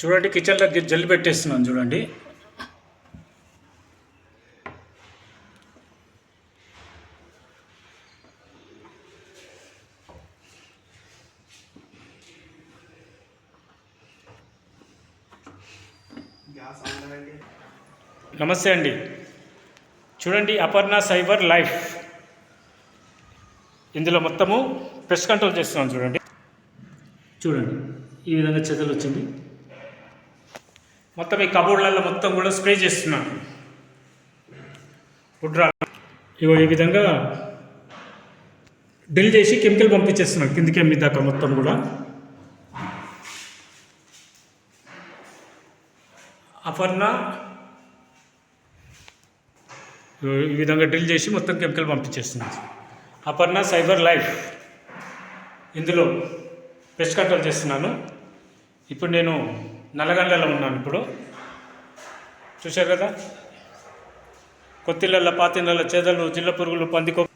చూడండి కిచెన్లో జల్లి పెట్టేస్తున్నాను చూడండి. నమస్తే అండి. చూడండి అపర్ణ సైబర్ లైఫ్. ఇందులో మొత్తము ప్రెస్ కంట్రోల్ చేస్తున్నాం చూడండి. చూడండి ఈ విధంగా చెదలు వచ్చింది. మొత్తం ఈ కబోర్డ్లలో మొత్తం కూడా స్ప్రే చేస్తున్నాను. గుడ్రా. ఇగో ఈ విధంగా డ్రిల్ చేసి కెమికల్ పంపించేస్తున్నాను కిందికి మీ దాకా మొత్తం కూడా. అపర్ణ. ఈ విధంగా డ్రిల్ చేసి మొత్తం కెమికల్ పంపించేస్తున్నాను. Aparna cyber life. ఇందులో పెస్ట్ కంట్రోల్ చేస్తున్నాను. ఇప్పుడు నేను నల్లగండలో ఉన్నాను ఇప్పుడు. చూశారు కదా? కొత్తిళ్ళల్లో పాతిళ్ళల్లో చేదలు జిల్ల పురుగులు పందికో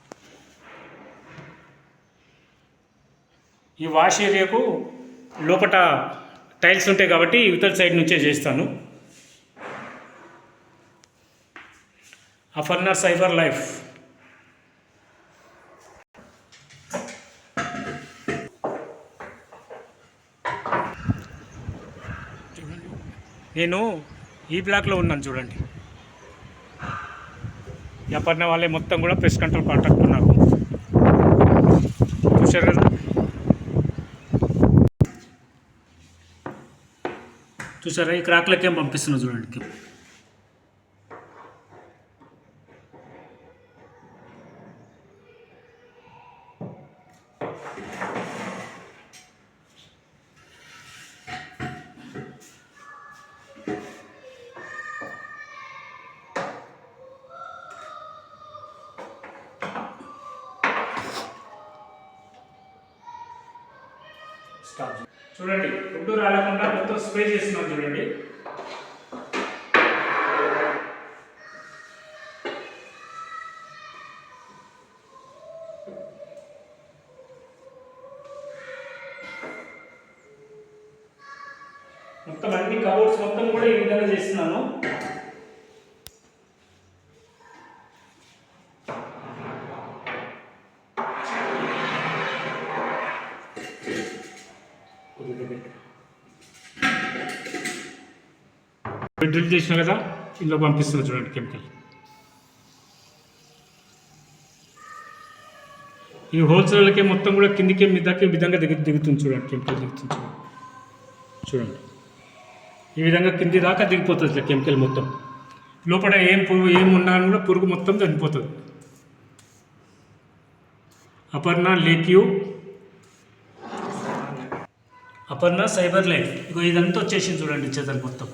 ఈ వాష్ ఏరియాకు లోపట టైల్స్ ఉంటాయి కాబట్టి ఇవతల సైడ్ నుంచే చేస్తాను. Aparna cyber life. నేను ఈ బ్లాక్లో ఉన్నాను చూడండి. ఎప్పటిన అపర్ణ వాళ్ళే మొత్తం కూడా ప్రెస్ కంట్రోల్ కాంటాక్ట్ ఉన్నారు. చూశారు కదా? చూసారా ఈ క్రాక్లకేం ఏం పంపిస్తున్నా చూడండి. స్టాప్ చూడండి ఫుడ్ రాలకుండా మొత్తం స్ప్రే చేస్తున్నాం చూడండి. మొత్తం అన్ని కబోర్డ్స్ మొత్తం కూడా ఈ విధంగా చేస్తున్నాను. డ్రిల్ చేసిన కదా ఇందులో పంపిస్తున్నా చూడండి కెమికల్. ఈ హోల్సేల్కే మొత్తం కూడా కిందికే మీదకి ఈ విధంగా దిగు దిగుతుంది చూడండి కెమికల్ దిగుతుంది చూడండి. చూడండి. ఈ విధంగా కింది దాకా దిగిపోతుంది ఇట్లా కెమికల్ మొత్తం. లోపల ఏం పురుగు ఏం ఉన్నా కూడా పురుగు మొత్తం చనిపోతుంది. అపర్ణ లేక్యూ అపర్ణ సైబర్ లైఫ్ ఇగో ఇదంతా వచ్చేసింది చూడండి చేతలు మొత్తం.